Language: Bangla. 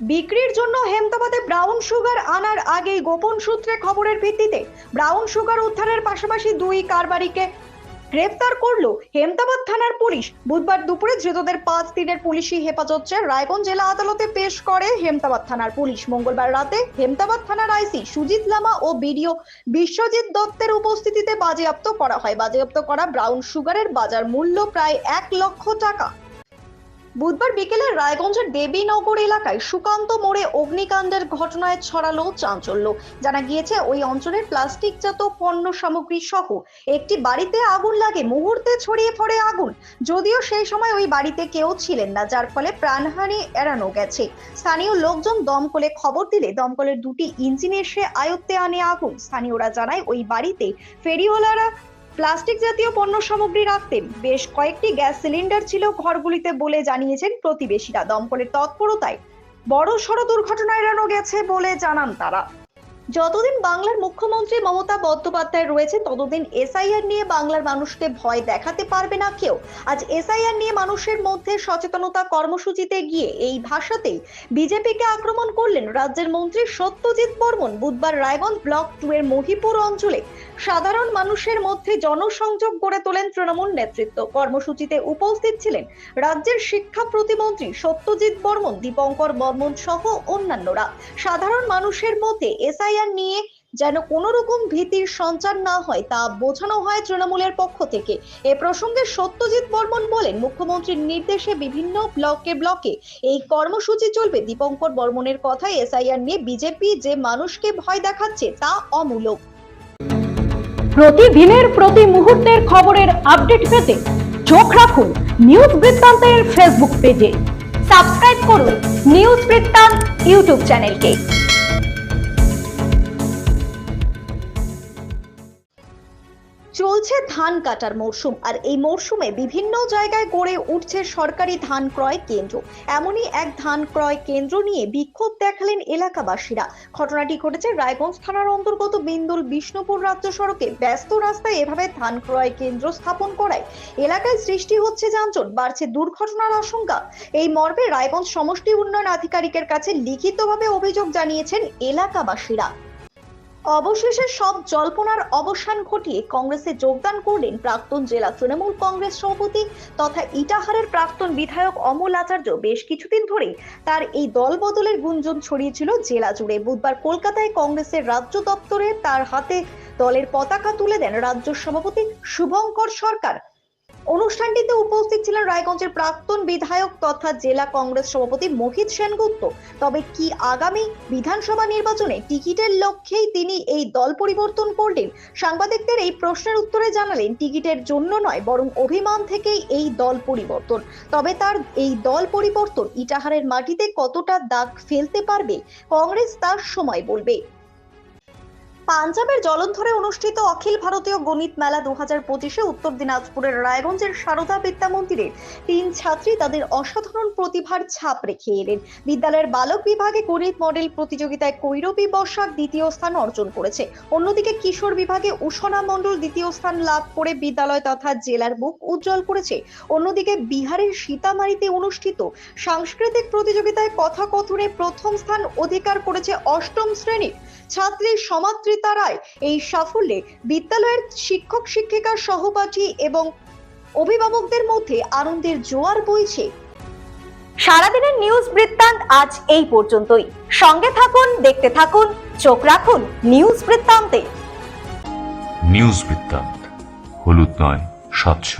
বিক্রির জন্য হেমতাবাদে ব্রাউন সুগার আনার আগে গোপন সূত্রে খবরের ভিত্তিতে ব্রাউন সুগার উদ্ধারের পাশাপাশি দুই কারবারিকে গ্রেফতার করল হেমতাবাদ থানার পুলিশ। বুধবার দুপুরে ধৃতদের পাঁচ দিনের পুলিশি হেফাজত রায়গঞ্জ জেলা আদালতে পেশ করে হেমতাবাদ থানার পুলিশ। মঙ্গলবার রাতে হেমতাবাদ থানার আইসি সুজিত লামা ও বিডিও বিশ্বজিৎ দত্তের উপস্থিতিতে বাজেয়াপ্ত করা হয়। বাজেয়াপ্ত করা ব্রাউন সুগারের বাজার মূল্য প্রায় এক লক্ষ টাকা। বুধবার বিকেলে রায়গঞ্জের দেবীনগর এলাকায় সুকান্ত মোড়ে অগ্নিকাণ্ডের ঘটনায় ছড়ালো চাঞ্চল্য। জানা গিয়েছে, ওই অঞ্চলের প্লাস্টিকজাত পণ্য সামগ্রী সহ একটি বাড়িতে আগুন লাগে, মুহূর্তে ছড়িয়ে পড়ে আগুন। যদিও সেই সময় ওই বাড়িতে কেউ ছিলেন না, যার ফলে প্রাণহানি এড়ানো গেছে। স্থানীয় লোকজন দমকলে খবর দিলে দমকলের দুটি ইঞ্জিন এসে আয়ত্তে আনে আগুন। স্থানীয়রা জানায়, ওই বাড়িতে ফেরিওয়ালারা প্লাস্টিক জাতীয় পণ্য সামগ্রী রাখতেন বেশ কয়েকটি গ্যাস সিলিন্ডার ছিল ঘরগুলিতে বলে জানিয়েছেন প্রতিবেশীরা। দমকলের তৎপরতায় বড় সড় দুর্ঘটনা এড়ানো গেছে বলে জানান তারা। যতদিন বাংলার মুখ্যমন্ত্রী মমতা বন্দ্যোপাধ্যায় রয়েছে, ততদিন এসআইআর নিয়ে বাংলার মানুষকে ভয় দেখাতে পারবে না কেউ। আজ এসআইআর নিয়ে মানুষের মধ্যে সচেতনতা কর্মসূচিতে গিয়ে এই ভাষাতেই বিজেপিকে আক্রমণ করলেন রাজ্যের মন্ত্রী সত্যজিৎ বর্মন। বুধবার রায়গঞ্জ ব্লক টু এর মহিপুর অঞ্চলে সাধারণ মানুষের মধ্যে জনসংযোগ গড়ে তোলেন তৃণমূল নেতৃত্ব। কর্মসূচিতে উপস্থিত ছিলেন রাজ্যের শিক্ষা প্রতিমন্ত্রী সত্যজিৎ বর্মন, দীপঙ্কর বর্মন সহ অন্যান্যরা। সাধারণ মানুষের মধ্যে এসআইআর নিয়ে যেন কোনো রকম ভীতির সঞ্চার না হয়, তা বোঝানো হয় তৃণমূলের পক্ষ থেকে। এ প্রসঙ্গে সত্যজিৎ বর্মন বলেন, মুখ্যমন্ত্রীর নির্দেশে বিভিন্ন ব্লকে ব্লকে এই কর্মসূচি চলবে। দীপঙ্কর বর্মনের কথায় এসআইআর নিয়ে বিজেপি যে মানুষকে ভয় দেখাচ্ছে, তা অমূলক। প্রতিদিনের প্রতি মুহূর্তের খবরের আপডেট পেতে চোখ রাখুন নিউজ বৃত্তান্তের ফেসবুক পেজে। সাবস্ক্রাইব করুন নিউজ বৃত্তান্ত ইউটিউব চ্যানেলকে। চলছে ধান কাটার মরশুম, আর এই মরশুমে বিভিন্ন জায়গায় গড়ে উঠছে সরকারি ধান ক্রয় কেন্দ্র। এমনই এক ধান ক্রয় কেন্দ্র নিয়ে বিক্ষোভ দেখালেন এলাকাবাসীরা। ঘটনাটি ঘটেছে রায়গঞ্জ থানার অন্তর্গত বিন্দুল বিষ্ণুপুর রাজ্য সড়কে। ব্যস্ত রাস্তায় এভাবে ধান ক্রয় কেন্দ্র স্থাপন করায় এলাকায় সৃষ্টি হচ্ছে যানজট, বাড়ছে দুর্ঘটনার আশঙ্কা। এই মর্মে রায়গঞ্জ সমষ্টি উন্নয়ন আধিকারিকের কাছে লিখিতভাবে অভিযোগ জানিয়েছেন এলাকাবাসীরা। অবশেষে সব জল্পনার অবসান ঘটিয়ে কংগ্রেসে যোগদান করলেন প্রাক্তন জেলা তৃণমূল কংগ্রেস সভাপতি তথা ইটাহারের প্রাক্তন বিধায়ক অমল আচার্য। বেশ কিছুদিন ধরেই তার এই দল বদলের গুঞ্জন ছড়িয়েছিল জেলা জুড়ে। বুধবার কলকাতায় কংগ্রেসের রাজ্য দপ্তরে তার হাতে দলের পতাকা তুলে দেন রাজ্য সভাপতি শুভঙ্কর সরকার। অনুষ্ঠানটিতে উপস্থিত ছিলেন রায়গঞ্জের প্রাক্তন বিধায়ক তথা জেলা কংগ্রেস সভাপতি মোহিত সেনগুপ্ত। তবে কি আগামী বিধানসভা নির্বাচনে টিকিটের লক্ষ্যেই তিনি এই দল পরিবর্তন করলেন? সাংবাদিকদের এই প্রশ্নের উত্তরে জানালেন, টিকিটের জন্য নয়, বরং অভিমান থেকেই এই দল পরিবর্তন। তবে তার এই দল পরিবর্তন ইটাহারের মাটিতে কতটা দাগ ফেলতে পারবে? কংগ্রেস তার সময় বলবে। পাঞ্জাবের জলন্ধরে অনুষ্ঠিত অখিল ভারতীয় গণিত মেলা দু হাজার পঁচিশে উত্তর দিনাজপুরের রায়গঞ্জের সারদা বিদ্যা মন্দিরের তিন ছাত্রী তাদের অসাধারণ প্রতিভার ছাপ রেখে এলেন। বিদ্যালয়ের বালক বিভাগে গণিত মডেল প্রতিযোগিতায় কৈরবী বর্ষাক দ্বিতীয় স্থান অর্জন করেছে। অন্যদিকে কিশোর বিভাগে উষনা মণ্ডল দ্বিতীয় স্থান লাভ করে বিদ্যালয় তথা জেলার মুখ উজ্জ্বল করেছে। অন্যদিকে বিহারের সীতামারিতে অনুষ্ঠিত সাংস্কৃতিক প্রতিযোগিতায় কথাকথনে প্রথম স্থান অধিকার করেছে অষ্টম শ্রেণির ছাত্রী সমাদৃতা রায় এই সাফল্যে বিদ্যালয়ের শিক্ষক শিক্ষিকা সহপাঠী এবং অভিভাবকদের মধ্যে আনন্দের জোয়ার বইছে। সারাদিনের নিউজ বৃত্তান্ত আজ এই পর্যন্তই। সঙ্গে থাকুন দেখতে থাকুন চোখ রাখুন নিউজ বৃত্তান্তে। নিউজ বৃত্তান্ত হলুদ নয় স্বচ্ছ